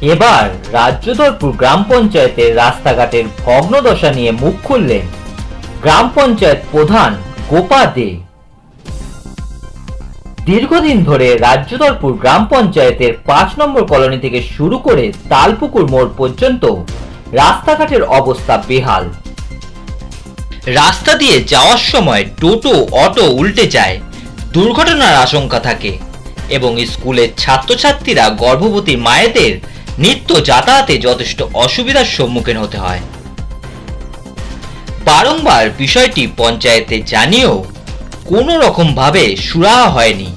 এবার রাজ্যধরপুর গ্রাম পঞ্চায়েতের রাস্তাঘাটের ভগ্নদশা নিয়ে মুখ খুললেন গ্রাম পঞ্চায়েত প্রধান গোপা দে। দীর্ঘদিন ধরে রাজ্যধরপুর গ্রাম পঞ্চায়েতের পাঁচ নম্বর কলোনি থেকে শুরু করে তালপুকুর মোড় পর্যন্ত রাস্তাঘাটের অবস্থা বেহাল। রাস্তা দিয়ে যাওয়ার সময় টোটো, অটো উল্টে যায়, দুর্ঘটনার আশঙ্কা থাকে এবং স্কুলের ছাত্রছাত্রীরা গর্ভবতী মায়েদের নিত্য যাতায়াতে যথেষ্ট অসুবিধার সম্মুখীন হতে হয়। বারংবার বিষয়টি পঞ্চায়েতে জানিয়েও কোনো রকমভাবে সুরাহা হয়নি।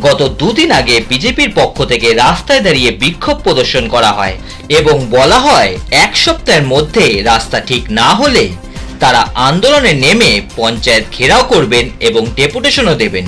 গত দুদিন আগে বিজেপির পক্ষ থেকে রাস্তায় দাঁড়িয়ে বিক্ষোভ প্রদর্শন করা হয় এবং বলা হয়, এক সপ্তাহের মধ্যে রাস্তা ঠিক না হলে তারা আন্দোলনে নেমে পঞ্চায়েত ঘেরাও করবেন এবং ডেপুটেশনও দেবেন।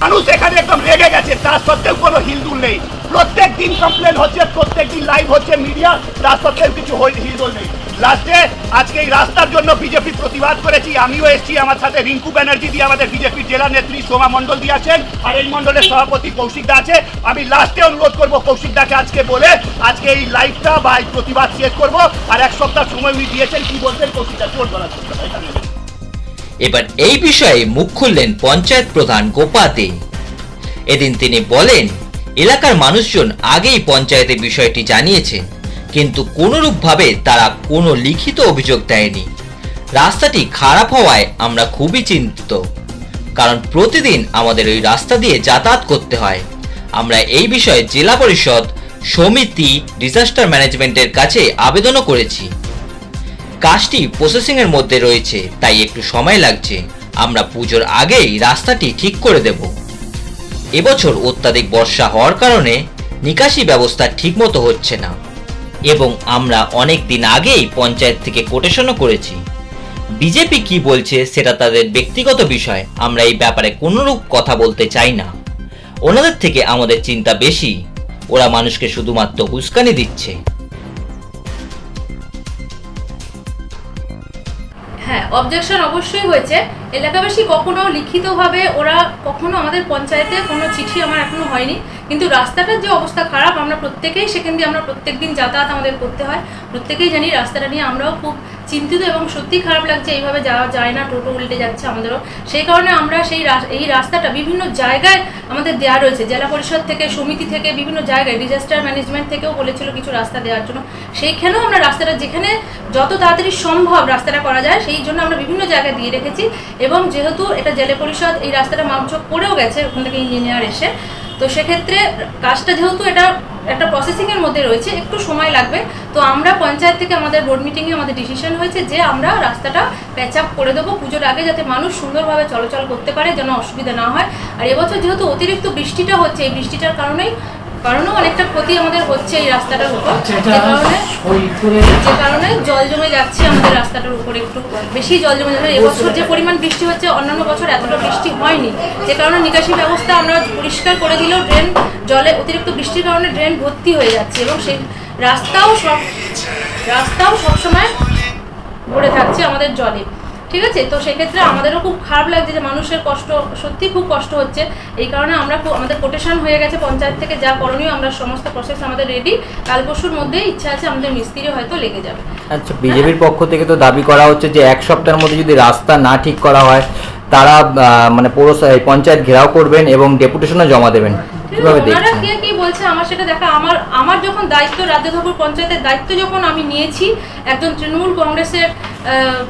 মানুষ এখানে একদম রেগে গেছে তার সত্ত্বেও কোনো হিলদুল নেই। প্রত্যেক দিন কমপ্লেন হচ্ছে প্রত্যেক দিন লাইভ হচ্ছে মিডিয়া তার সত্ত্বেও কিছু হই- নেই। লাস্টে আজকে এই রাস্তার জন্য বিজেপি প্রতিবাদ করেছি আমিও এসেছি আমার সাথে রিঙ্কু ব্যানার্জি দিয়ে আমাদের বিজেপির জেলা নেত্রী সোমা মণ্ডল দিয়ে আছেন আর এই মণ্ডলের সভাপতি কৌশিক দা আছে। আমি লাস্টে অনুরোধ করব কৌশিক দাকে আজকে বলে আজকে এই লাইভটা বা এই প্রতিবাদ শেষ করব আর এক সপ্তাহ সময় উনি দিয়েছেন কি বলছেন কৌশিক দা চোর বলা এবার এই বিষয়ে মুখ খুললেন পঞ্চায়েত প্রধান গোপাতে। এদিন তিনি বলেন এলাকার মানুষজন আগেই পঞ্চায়েতে বিষয়টি জানিয়েছে, কিন্তু কোনোরূপভাবে তারা কোনো লিখিত অভিযোগ দেয়নি। রাস্তাটি খারাপ হওয়ায় আমরা খুবই চিন্তিত, কারণ প্রতিদিন আমাদের ওই রাস্তা দিয়ে যাতায়াত করতে হয়। আমরা এই বিষয়ে জেলা পরিষদ, সমিতি, ডিজাস্টার ম্যানেজমেন্টের কাছে আবেদনও করেছি। কাজটি প্রসেসিংয়ের মধ্যে রয়েছে, তাই একটু সময় লাগছে। আমরা পুজোর আগেই রাস্তাটি ঠিক করে দেব। এবছর অত্যাধিক বর্ষা হওয়ার কারণে নিকাশি ব্যবস্থা ঠিকমতো হচ্ছে না। এবং আমরা অনেক দিন আগেই পঞ্চায়েত থেকে কোটেশনও করেছি। বিজেপি কি বলছে সেটা তাদের ব্যক্তিগত বিষয়, আমরা এই ব্যাপারে কোনোরূপ কথা বলতে চাই না। ওনাদের থেকে আমাদের চিন্তা বেশি, ওরা মানুষকে শুধুমাত্র উস্কানি দিচ্ছে। হ্যাঁ অবজেকশন অবশ্যই হয়েছে। এলাকাবাসী কখনো লিখিতভাবে ওরা কখনো আমাদের পঞ্চায়েতে কোনো চিঠি আমার এখনও হয়নি। কিন্তু রাস্তাটার যে অবস্থা খারাপ, আমরা প্রত্যেকেই সেখান দিয়ে আমরা প্রত্যেক দিন যাতায়াত আমাদের করতে হয়। প্রত্যেকেই জানি রাস্তাটা নিয়ে আমরাও খুব চিন্তিত এবং সত্যি খারাপ লাগছে, এইভাবে যাওয়া যায় না, টোটো উল্টে যাচ্ছে আমাদেরও। সেই কারণে আমরা সেই এই রাস্তাটা বিভিন্ন জায়গায় আমাদের দেওয়া রয়েছে। জেলা পরিষদ থেকে, সমিতি থেকে, বিভিন্ন জায়গায় ডিজাস্টার ম্যানেজমেন্ট থেকেও বলেছিল কিছু রাস্তা দেওয়ার জন্য। সেইখানেও আমরা রাস্তাটা যেখানে যত তাড়াতাড়ি সম্ভব রাস্তাটা করা যায়, সেই জন্য আমরা বিভিন্ন জায়গায় দিয়ে রেখেছি। এবং যেহেতু এটা জেলা পরিষদ, এই রাস্তাটা মাপঝোপ করেও গেছে, ওখান থেকে ইঞ্জিনিয়ার এসে। তো সেক্ষেত্রে কাজটা যেহেতু এটা একটা প্রসেসিংয়ের মধ্যে রয়েছে, একটু সময় লাগবে। তো আমরা পঞ্চায়েত থেকে আমাদের বোর্ড মিটিংয়ে আমাদের ডিসিশন হয়েছে যে আমরা রাস্তাটা প্যাচ আপ করে দেবো পুজোর আগে যাতে মানুষ সুন্দরভাবে চলাচল করতে পারে, যেন অসুবিধা না হয়। আর এবছর যেহেতু অতিরিক্ত বৃষ্টিটা হচ্ছে, এই বৃষ্টিটার কারণেই কারণেও অনেকটা ক্ষতি আমাদের হচ্ছে এই রাস্তাটার উপর। যে কারণে যে কারণে জল জমে যাচ্ছে আমাদের রাস্তাটার উপরে একটু বেশি জল জমে যাচ্ছে। এবছর যে পরিমাণ বৃষ্টি হচ্ছে অন্যান্য বছর এতটা বৃষ্টি হয়নি। যে কারণে নিকাশি ব্যবস্থা আমরা পরিষ্কার করে দিলেও ড্রেন জলে অতিরিক্ত বৃষ্টির কারণে ড্রেন ভর্তি হয়ে যাচ্ছে এবং সেই রাস্তাও সব রাস্তাও সবসময় ভরে থাকছে আমাদের জলে। ঠিক আছে? তো সেক্ষেত্রে আমাদেরও খুব খারাপ লাগছে যে মানুষের কষ্ট সত্যি খুব কষ্ট হচ্ছে। এই কারণে আমরা আমাদের কোটেশন হয়ে গেছে পঞ্চায়েত থেকে যা করণীয় আমরা সমস্ত প্রসেস আমাদের রেডি কাল পরশুর মধ্যেই ইচ্ছা আছে আমাদের মিস্ত্রি হয়তো লেগে যাবে। আচ্ছা বিজেপির পক্ষ থেকে তো দাবি করা হচ্ছে যে এক সপ্তাহের মধ্যে যদি রাস্তা না ঠিক করা হয় তারা মানে পৌরসভা এই পঞ্চায়েত ঘেরাও করবেন এবং ডেপুটেশনও জমা দেবেন। কীভাবে ওনারা দেখছেন? কে কি বলছে আমার সেটা দেখা আমার আমার যখন দায়িত্ব রাজ্যধপুর পঞ্চায়েতের দায়িত্ব যখন আমি নিয়েছি একজন তৃণমূল কংগ্রেসের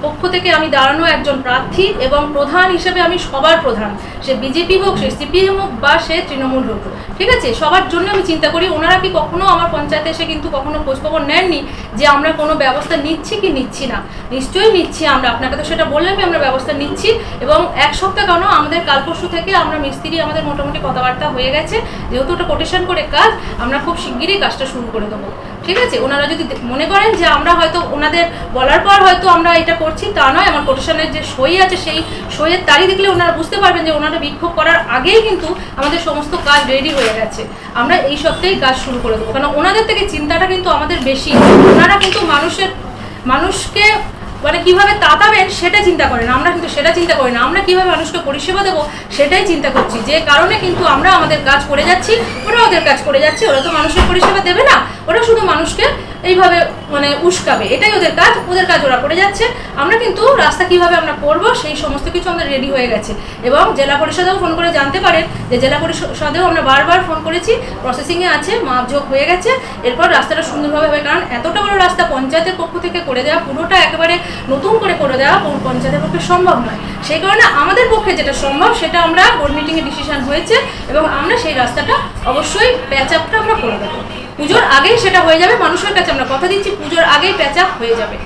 পক্ষ থেকে আমি দাঁড়ানো একজন প্রার্থী এবং প্রধান হিসেবে আমি সবার প্রধান। সে বিজেপি হোক, সে সিপিএম হোক বা সে তৃণমূল হোক। ঠিক আছে? সবার জন্য আমি চিন্তা করি, ওনারা কি কখনো আমার পঞ্চায়েতে এসে কিন্তু কখনো খোঁজখবর নেননি যে আমরা কোনো ব্যবস্থা নিচ্ছি কি নিচ্ছি না? নিশ্চয়ই নিচ্ছি আমরা। আপনাকে তো সেটা বললামই, আমরা ব্যবস্থা নিচ্ছি এবং এক সপ্তাহ কেন আমাদের কাল পরশু থেকে আমরা মিস্ত্রি আমাদের মোটামুটি কথাবার্তা হয়ে গেছে। যেহেতু ওটা কোটেশন করে কাজ, আমরা খুব শিগগিরই কাজটা শুরু করে দেবো। ঠিক আছে? ওনারা যদি মনে করেন যে আমরা হয়তো ওনাদের বলার পর হয়তো আমরা এটা করছি, তা নয়। আমার কোটেশনের যে সই আছে, সেই সইয়ের তারিখ দেখলে ওনারা বুঝতে পারবেন যে ওনারা বিক্ষোভ করার আগেই কিন্তু আমাদের সমস্ত কাজ রেডি হয়ে গেছে। আমরা এই সপ্তাহেই কাজ শুরু করে দেবো। কারণ ওনাদের থেকে চিন্তাটা কিন্তু আমাদের বেশি। ওনারা কিন্তু মানুষের, মানুষকে মানে কীভাবে তাতাবেন সেটা চিন্তা করেন আমরা কিন্তু সেটা চিন্তা করি না। আমরা কীভাবে মানুষকে পরিষেবা দেবো সেটাই চিন্তা করছি। যে কারণে কিন্তু আমরা আমাদের কাজ করে যাচ্ছি, ওরা ওদের কাজ করে যাচ্ছে। ওরা তো মানুষের পরিষেবা দেবে না। ওরা শুধু মানুষকে এইভাবে মানে উস্কাবে। এটাই ওদের কাজ ওদের কাজ ওরা করে যাচ্ছে। আমরা কিন্তু রাস্তা কীভাবে আমরা করব, সেই সমস্ত কিছু আমাদের রেডি হয়ে গেছে। এবং জেলা পরিষদেও ফোন করে জানতে পারেন যে জেলা পরিষদেও আমরা বারবার ফোন করেছি প্রসেসিংয়ে আছে, মাপঝোক হয়ে গেছে। এরপর রাস্তাটা সুন্দরভাবে হবে, কারণ এতটা বড় রাস্তা পঞ্চায়েতের পক্ষ থেকে করে দেওয়া, পুরোটা একেবারে নতুন করে করে দেওয়া পঞ্চায়েতের পক্ষে সম্ভব নয়। সেই কারণে আমাদের পক্ষে যেটা সম্ভব, সেটা আমরা বোর্ড মিটিংয়ে ডিসিশন হয়েছে এবং আমরা সেই রাস্তাটা অবশ্যই প্যাচ আপটা আমরা করে দেবো। পুজোর আগেই সেটা হয়ে যাবে। মানুষের কাছে আমরা কথা দিচ্ছি, পুজোর আগেই প্যাচ হয়ে যাবে।